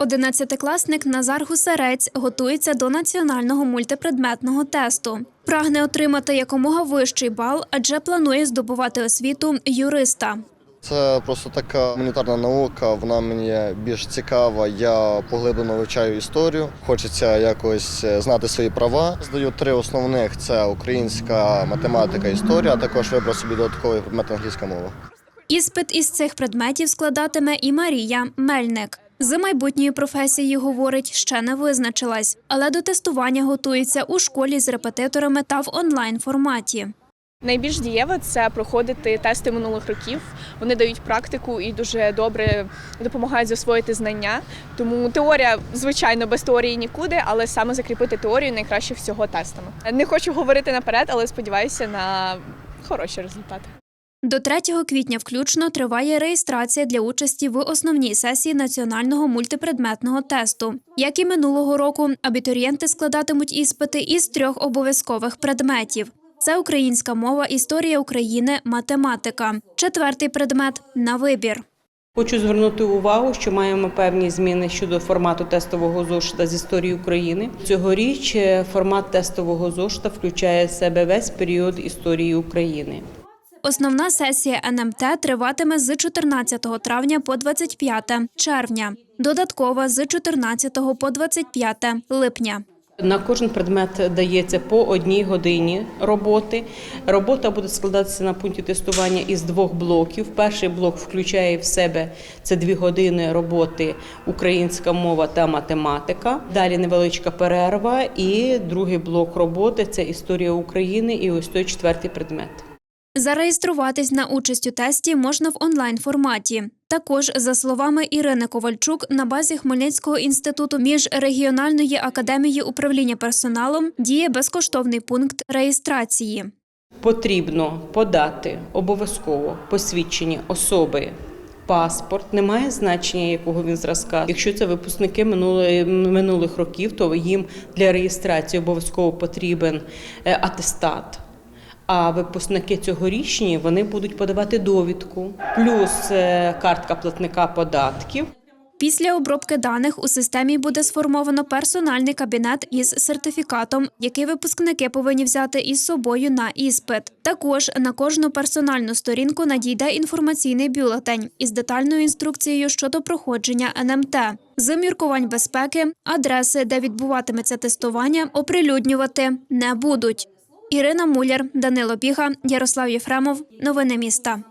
Одинадцятикласник Назар Гусарець готується до національного мультипредметного тесту. Прагне отримати якомога вищий бал, адже планує здобувати освіту юриста. Це просто така гуманітарна наука, вона мені більш цікава. Я поглиблено вивчаю історію. Хочеться якось е, знати свої права. Здаю три основних: це українська математика, історія, а також вибрав собі додатковий предмет англійська мова. Іспит із цих предметів складатиме і Марія Мельник. За майбутньою професією, говорить, ще не визначилась, але до тестування готується у школі з репетиторами та в онлайн форматі. Найбільш дієве це проходити тести минулих років. Вони дають практику і дуже добре допомагають засвоїти знання. Тому теорія, звичайно, без теорії нікуди, але саме закріпити теорію найкраще всього тестами. Не хочу говорити наперед, але сподіваюся на хороші результати. До 3 квітня включно триває реєстрація для участі в основній сесії національного мультипредметного тесту. Як і минулого року, абітурієнти складатимуть іспити із трьох обов'язкових предметів: це українська мова, історія України, математика. Четвертий предмет на вибір. Хочу звернути увагу, що маємо певні зміни щодо формату тестового зошита з історії України. Цьогоріч е, формат тестового зошита включає в себе весь період історії України. Основна сесія НМТ триватиме з 14 травня по 25 червня. Додаткова з 14 по 25 липня. На кожен предмет дається по одній годині роботи. Робота буде складатися на пункті тестування із двох блоків. Перший блок включає в себе це дві години роботи українська мова та математика. Далі невеличка перерва, і другий блок роботи це історія України і ось той четвертий предмет. Зареєструватись на участь у тесті можна в онлайн форматі. Також, за словами Ірини Ковальчук, на базі Хмельницького інституту міжрегіональної академії управління персоналом діє безкоштовний пункт реєстрації. Потрібно подати обов'язково посвідчення особи. Паспорт не має значення, якого він зразка. Якщо це випускники минулих років, то їм для реєстрації обов'язково потрібен е, атестат. А випускники цьогорічні вони будуть подавати довідку, плюс е, картка платника податків. Після обробки даних у системі буде сформовано персональний кабінет із сертифікатом, який випускники повинні взяти із собою на іспит. Також на кожну персональну сторінку надійде інформаційний бюлетень із детальною інструкцією щодо проходження НМТ. З міркувань безпеки, адреси, де відбуватиметься тестування, оприлюднювати не будуть. Ірина Муляр, Данило Біга, Ярослав Єфремов. Новини міста.